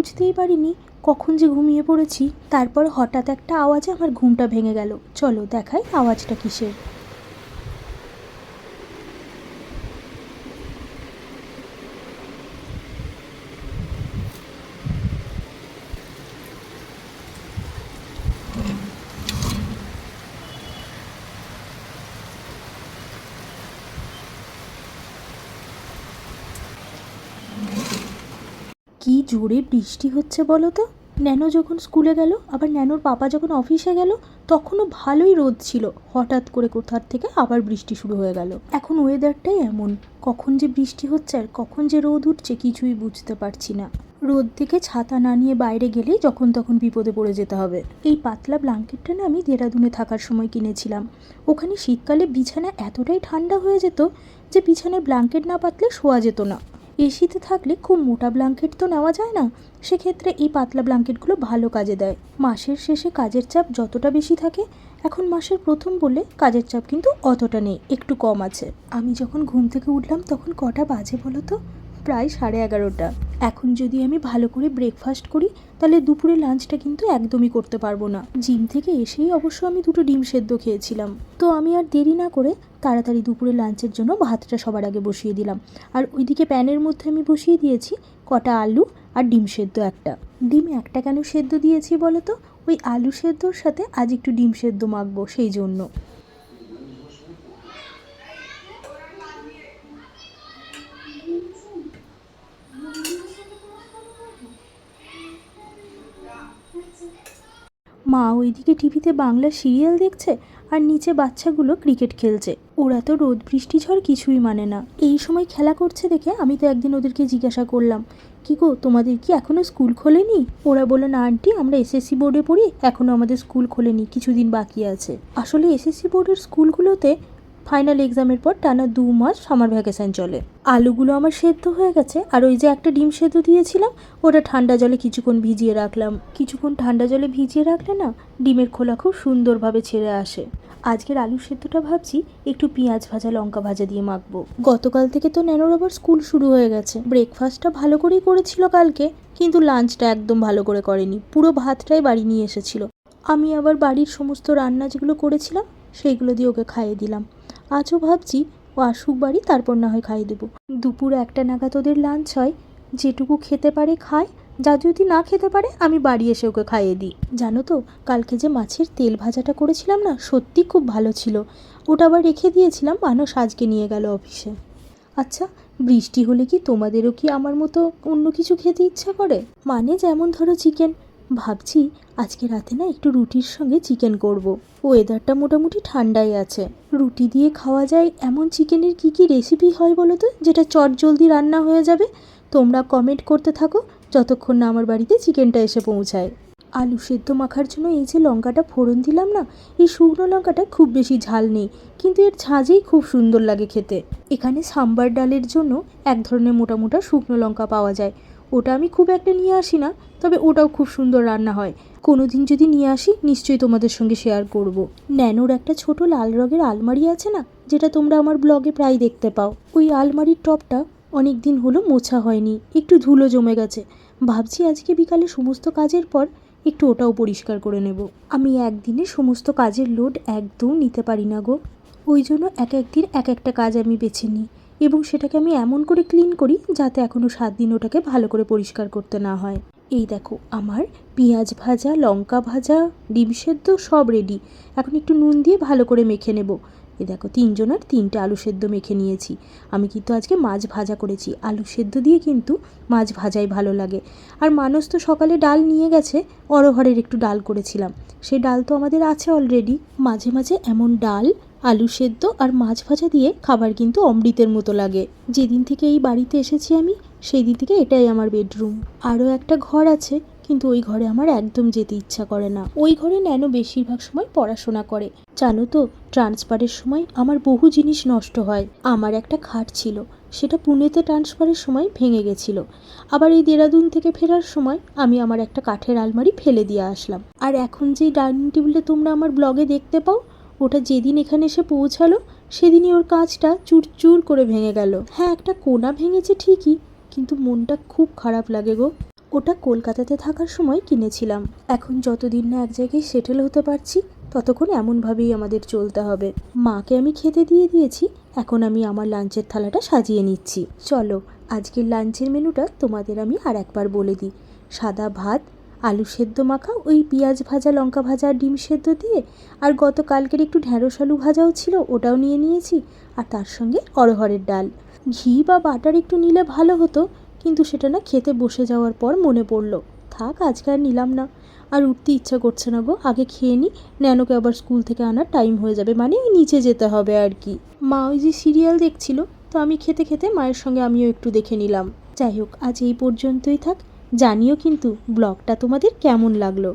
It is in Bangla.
বুঝতেই পারিনি কখন যে ঘুমিয়ে পড়েছি। তারপর হঠাৎ একটা আওয়াজে আমার ঘুমটা ভেঙে গেল। চলো দেখাই আওয়াজটা কিসের। কি জোরে বৃষ্টি হচ্ছে বলো তো? ন্যানো যখন স্কুলে গেল, আবার ন্যানোর পাপা যখন অফিসে গেল, তখনও ভালোই রোদ ছিল। হঠাৎ করে কোথার থেকে আবার বৃষ্টি শুরু হয়ে গেল। এখন ওয়েদারটাই এমন। কখন যে বৃষ্টি হচ্ছে আর কখন যে রোদ উঠছে কিছুই বুঝতে পারছি না। রোদ থেকে ছাতা না নিয়ে বাইরে গেলেই যখন তখন বিপদে পড়ে যেতে হবে। এই পাতলা ব্ল্যাঙ্কেটটা না আমি দেরাদুনে থাকার সময় কিনেছিলাম। ওখানে শীতকালে বিছানা এতটাই ঠান্ডা হয়ে যেত যে বিছানায় ব্ল্যাঙ্কেট না পাতলে শোয়া যেত না। এসিতে থাকলে খুব মোটা ব্ল্যাঙ্কেট তো নেওয়া যায় না। সেক্ষেত্রে এই পাতলা ব্ল্যাঙ্কেটগুলো ভালো কাজে দেয়। মাসের শেষে কাজের চাপ যতটা বেশি থাকে, এখন মাসের প্রথম বলে কাজের চাপ কিন্তু অতটা নেই, একটু কম আছে। আমি যখন ঘুম থেকে উঠলাম তখন কটা বাজে বলো তো? প্রায় সাড়ে এগারোটা। এখন যদি আমি ভালো করে ব্রেকফাস্ট করি, তাহলে দুপুরে লাঞ্চটা কিন্তু একদমই করতে পারব না। জিম থেকে এসেই অবশ্য আমি দুটো ডিম সেদ্ধ খেয়েছিলাম। তো আমি আর দেরি না করে তাড়াতাড়ি দুপুরে লাঞ্চের জন্য ভাতটা সবার আগে বসিয়ে দিলাম। আর ওইদিকে প্যানের মধ্যে আমি বসিয়ে দিয়েছি কটা আলু আর ডিম সেদ্ধ একটা। ডিম একটা কেন সেদ্ধ দিয়েছি বলো তো ওই আলু সেদ্ধর সাথে আজ একটু ডিম সেদ্ধ মাখবো, সেই জন্য। মা ওইদিকে টিভিতে বাংলা সিরিয়াল দেখছে আর নিচে বাচ্চাগুলো ক্রিকেট খেলছে। ওরা তো রোদ বৃষ্টি ঝড় কিছুই মানে না। এই সময় খেলা করছে দেখে আমি তো একদিন ওদেরকে জিজ্ঞাসা করলাম, কি গো, তোমাদের কি এখনও স্কুল খোলেনি? ওরা বলল, না, আন্টি, আমরা এসএসসি বোর্ডে পড়ি এখনও আমাদের স্কুল খোলেনি, কিছুদিন বাকি আছে। আসলে এসএসসি বোর্ডের স্কুলগুলোতে ফাইনাল এক্সামের পর টানা দু মাস সামার ভ্যাকেশন চলে। আলুগুলো আমার সেদ্ধ হয়ে গেছে, আর ওই যে একটা ডিম সেদ্ধ দিয়েছিলাম, ওটা ঠান্ডা জলে কিছুক্ষণ ভিজিয়ে রাখলাম। কিছুক্ষণ ঠান্ডা জলে ভিজিয়ে রাখলে না, ডিমের খোলা খুব সুন্দরভাবে ছেড়ে আসে। আজকের আলু সেদ্ধটা ভাবছি একটু পেঁয়াজ ভাজা, লঙ্কা ভাজা দিয়ে মাখবো। গতকাল থেকে তো ন্যানোর আবার স্কুল শুরু হয়ে গেছে। ব্রেকফাস্টটা ভালো করেই করেছিল কালকে, কিন্তু লাঞ্চটা একদম ভালো করে করেনি। পুরো ভাতটাই বাড়ি নিয়ে এসেছিল। আমি আবার বাড়ির সমস্ত রান্না যেগুলো করেছিলাম, সেইগুলো দিয়ে ওকে খাইয়ে দিলাম। আজও ভাবছি ও আসুক বাড়ি, তারপর না হয় খাইয়ে দেবো। দুপুর একটা নাগাদ ওদের লাঞ্চ হয়। যেটুকু খেতে পারে খায়। যা যদি না খেতে পারে, আমি বাড়ি এসে ওকে খাইয়ে দিই। জানো তো, কালকে যে মাছের তেল ভাজাটা করেছিলাম না, সত্যি খুব ভালো ছিল। ওটা আবার রেখে দিয়েছিলাম মানুষ আজকে নিয়ে গেল অফিসে আচ্ছা বৃষ্টি হলে কি তোমাদেরও কি আমার মতো অন্য কিছু খেতে ইচ্ছা করে? মানে যেমন ধরো চিকেন ভাবছি আজকে রাতে না একটু রুটির সঙ্গে চিকেন করব। ওয়েদারটা মোটামুটি ঠান্ডাই আছে। রুটি দিয়ে খাওয়া যায় এমন চিকেনের কি কি রেসিপি হয় বলো তো, যেটা চট জলদি রান্না হয়ে যাবে? তোমরা কমেন্ট করতে থাকো যতক্ষণ না আমার বাড়িতে চিকেনটা এসে পৌঁছায়। আলু সেদ্ধ মাখার জন্য এই যে লঙ্কাটা ফোড়ন দিলাম না, এই শুকনো লঙ্কাটা খুব বেশি ঝাল নেই, কিন্তু এর ঝাঁঝেই খুব সুন্দর লাগে খেতে। এখানে সাম্বার ডালের জন্য এক ধরনের মোটা মোটা শুকনো লঙ্কা পাওয়া যায়। ওটা আমি খুব একটা নিয়ে আসি না, তবে ওটাও খুব সুন্দর রান্না হয়। কোনো দিন যদি নিয়ে আসি, নিশ্চয়ই তোমাদের সঙ্গে শেয়ার করব। ন্যানোর একটা ছোট লাল রঙের আলমারি আছে না, যেটা তোমরা আমার ব্লগে প্রায় দেখতে পাও। ওই আলমারির টপটা অনেক দিন হলো মোছা হয়নি, একটু ধুলো জমে গেছে। ভাবছি আজকে বিকালে সমস্ত কাজের পর একটু ওটাও পরিষ্কার করে নেব। আমি একদিনে সমস্ত কাজের লোড একদম নিতে পারি না গো। ওই জন্য এক একদিন এক একটা কাজ আমি বেছে নিই। এবং সেটাকে আমি এমন করে ক্লিন করি যাতে এখনও সাত দিন ওটাকে ভালো করে পরিষ্কার করতে না হয়। এই দেখো, আমার পেঁয়াজ ভাজা, লঙ্কা ভাজা, ডিম সেদ্ধ সব রেডি এখন একটু নুন দিয়ে ভালো করে মেখে নেব। এই দেখো, তিনজনের তিনটে আলু সেদ্ধ মেখে নিয়েছি। আমি কিন্তু আজকে মাছ ভাজা করেছি। আলু সেদ্ধ দিয়ে কিন্তু মাছ ভাজাই ভালো লাগে। আর মানুষ তো সকালে ডাল নিয়ে গেছে, অরহরের একটু ডাল করেছিলাম। সেই ডাল তো আমাদের আছে অলরেডি মাঝে মাঝে এমন ডাল, আলু সেদ্ধ আর মাছ ভাজা দিয়ে খাবার কিন্তু অমৃতের মতো লাগে। যেদিন থেকে এই বাড়িতে এসেছি আমি সেই দিন থেকে এটাই আমার বেডরুম আরও একটা ঘর আছে কিন্তু ওই ঘরে আমার একদম যেতে ইচ্ছা করে না। ওই ঘরে ন্যানো বেশিরভাগ সময় পড়াশোনা করে। জানো তো, ট্রান্সফারের সময় আমার বহু জিনিস নষ্ট হয়। আমার একটা খাট ছিল, সেটা পুনেতে ট্রান্সফারের সময় ভেঙে গেছিল। আবার এই দেরাদুন থেকে ফেরার সময় আমি আমার একটা কাঠের আলমারি ফেলে দিয়ে আসলাম। আর এখন যেই ডাইনিং টেবিলটা তোমরা আমার ব্লগে দেখতে পাও, ওটা যেদিন এখানে এসে পৌঁছালো, সেদিনই ওর কাজটা চুরচুর করে ভেঙে গেল। হ্যাঁ একটা কোনা ভেঙেছে ঠিকই, কিন্তু মনটা খুব খারাপ লাগে গো। ওটা কলকাতাতে থাকার সময় কিনেছিলাম। এখন যতদিন না এক জায়গায় সেটেল হতে পারছি, ততক্ষণ এমনভাবেই আমাদের চলতে হবে। মাকে আমি খেতে দিয়ে দিয়েছি, এখন আমি আমার লাঞ্চের থালাটা সাজিয়ে নিচ্ছি। চলো, আজকের লাঞ্চের মেনুটা তোমাদের আমি আর একবার বলে দিই। সাদা ভাত, আলু সেদ্ধ মাখা, ওই পেঁয়াজ ভাজা, লঙ্কা ভাজা, ডিম সেদ্ধ দিয়ে, আর গতকালকের একটু ঢ্যাঁড়স আলু ভাজাও ছিল, ওটাও নিয়ে নিয়েছি, আর তার সঙ্গে অড়হরের ডাল। ঘি বা বাটার একটু নিলে ভালো হতো কিন্তু সেটা না খেতে বসে যাওয়ার পর মনে পড়ল, থাক, আজকে আর নিলাম না। আর উঠতে ইচ্ছা করছে না গো। আগে খেয়ে নিই ন্যানোকে আবার স্কুল থেকে আনার টাইম হয়ে যাবে। মানে নিচে যেতে হবে আর কি। মা ওই যে সিরিয়াল দেখছিল, তো আমি খেতে খেতে মায়ের সঙ্গে আমিও একটু দেখে নিলাম। যাই হোক, আজ এই পর্যন্তই থাক। জানিও কিন্তু ব্লগটা তোমাদের কেমন লাগল।